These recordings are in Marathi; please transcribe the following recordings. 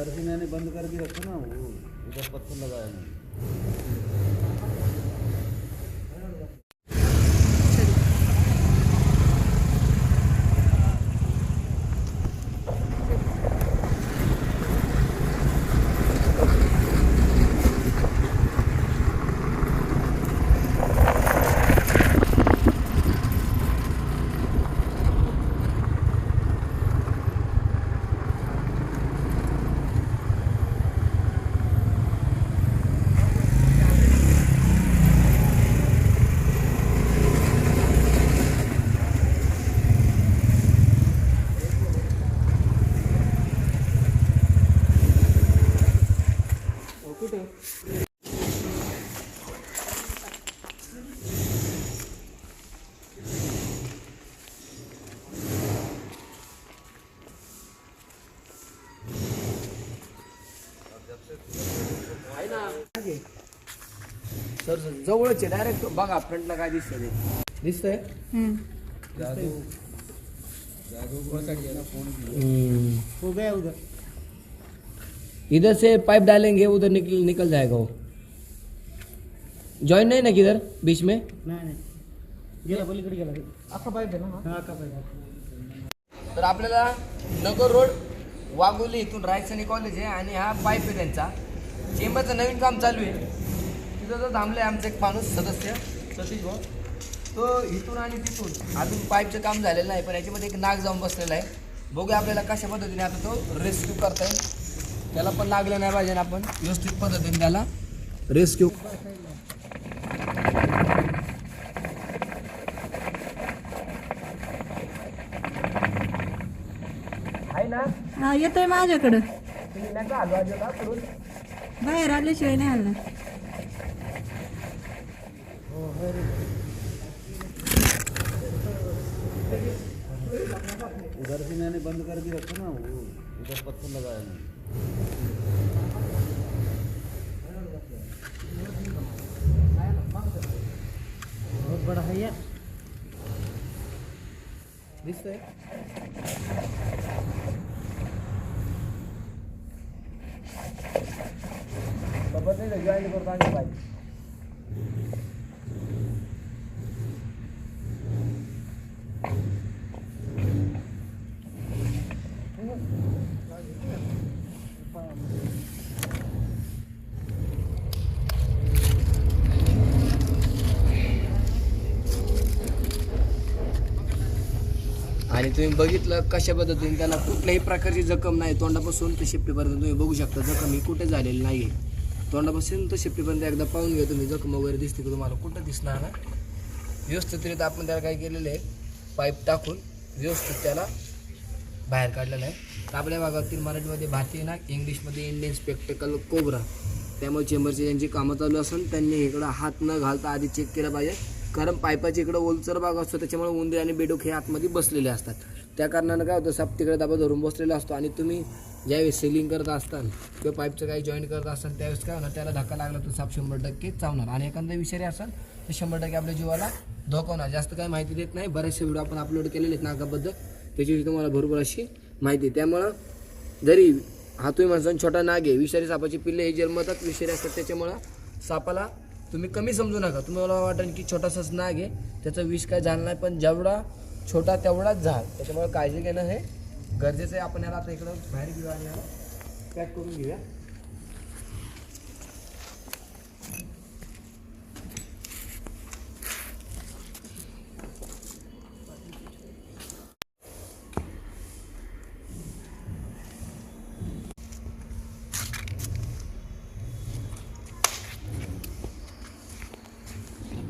घर से मैंने बंद करके रखा ना वो उधर पत्थर लगाया मैंने। सर सर जवळच आहे डायरेक्ट बघा फ्रंटला काय दिसतंय ते. दिसतंय? हो गया उधर इधर से पाइप डालेंगे उधर निकल निकल जाएगा वो. जॉइन नहीं ना किधर? बीच में? नाही नाही. गेला पलीकडे गेला. अख्खा पाईप आहे ना हा? अख्खा तर आपल्याला नगर रोड वाघोली इथून रायसनी कॉलेज आहे आणि हा पाईप आहे त्यांचा. चेंबरचं नवीन काम चालू आहे. तिथं जो थांबलं आहे आमचं एक माणूस सदस्य सतीश भाऊ. तो इथून आणि तिथून अजून पाईपचं काम झालेलं नाही पण याच्यामध्ये एक नाग जाऊन बसलेला आहे. बघूया आपल्याला कशा पद्धतीने आता तो रेस्क्यू करता येईल त्याला पण लागलं नाही पाहिजे ना आपण व्यवस्थित पद्धतीने त्याला रेस्क्यू आहे ना? हा येतोय माझ्याकडं. तुम्ही नका आजोबा करून. बाहेर आल्याशिवाय नाही आला उधर से मैंने बंद कर के रखा ना वो उधर पत्थर लगाया मैंने बहुत बड़ा है यार दिसतंय सोबत नाही जॉईन करतो आणि पाहिजे आणि तुम्ही बघितलं कशा पद्धतीने त्याला कुठल्याही प्रकारची जखम नाही. तोंडापासून ते शेपटीपर्यंत तुम्ही बघू शकता. जखम ही कुठे झालेली नाही आहे तोंडापासून तर शेपटीपर्यंत एकदा पाहून घ्या तुम्ही. जखम वगैरे दिसते का तुम्हाला कुठं दिसणार ना व्यवस्थितरित्या आपण त्याला काय केलेलं आहे. पाईप टाकून व्यवस्थित त्याला बाहेर काढलेलं आहे. तर आपल्या भागातील मराठीमध्ये भारतीय ना इंग्लिशमध्ये इंडियन स्पेक्टिकल कोबरा त्यामुळे चेंबरचे ज्यांची कामं चालू असेल त्यांनी इकडं हात न घालता आधी चेक केलं पाहिजे. कारण पाईपाच्या इकडं ओलचर भाग असतो त्याच्यामुळे उंदीर आणि बेडूक हे आतमध्ये बसलेले असतात. त्या कारणानं काय होतं साप तिकडे दाबा धरून बसलेला असतो आणि तुम्ही ज्यावेळेस सेलिंग करत असताल किंवा पाईपचं काही जॉईन करत असाल त्यावेळेस काय होणार त्याला धक्का लागला तर साप शंभर टक्के चावणार. आणि एखादा विषारी असाल तर शंभर टक्के आपल्या जीवाला धोका होणार. जास्त काही माहिती देत नाही बरेचसे व्हिडिओ आपण अपलोड केलेले आहेत नागाबद्दल. त्याची तुम्हाला भरपूर अशी माहिती आहे. त्यामुळं जरी हा तुम्ही छोटा नाग आहे विषारी सापाची पिल्ले हे जन्मतात विषारी असतात त्याच्यामुळं सापाला तुम्ही कमी समजू नका. तुम्हाला वाटेल की छोटासाच नाग आहे त्याचं विष काय झालं नाही पण जेवढा छोटा तेवढाच झाल. त्याच्यामुळे काळजी घेणं हे गरजेचं आहे. आपण याला आता इकडं बाहेर घेऊया आणि याला पॅक करून घेऊया.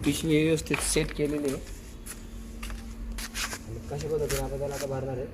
पिशवी व्यवस्थित सेट केलेली आहे. आणि कशा पद्धतीने आपण त्याला आता भरणार आहे?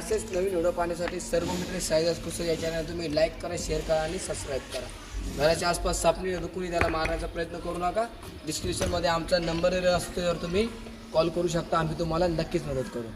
असेच नवीन व्हिडिओ पाहण्यासाठी सर्व मित्र साईदास कुसर या चॅनल तुम्ही लाईक करा शेअर करा आणि सबस्क्राईब करा. घराच्या आसपास सापणी येतो कुणी त्याला मारण्याचा प्रयत्न करू नका. डिस्क्रिप्शनमध्ये आमचा नंबर असतो तर तुम्ही कॉल करू शकता. आम्ही तुम्हाला नक्कीच मदत करू.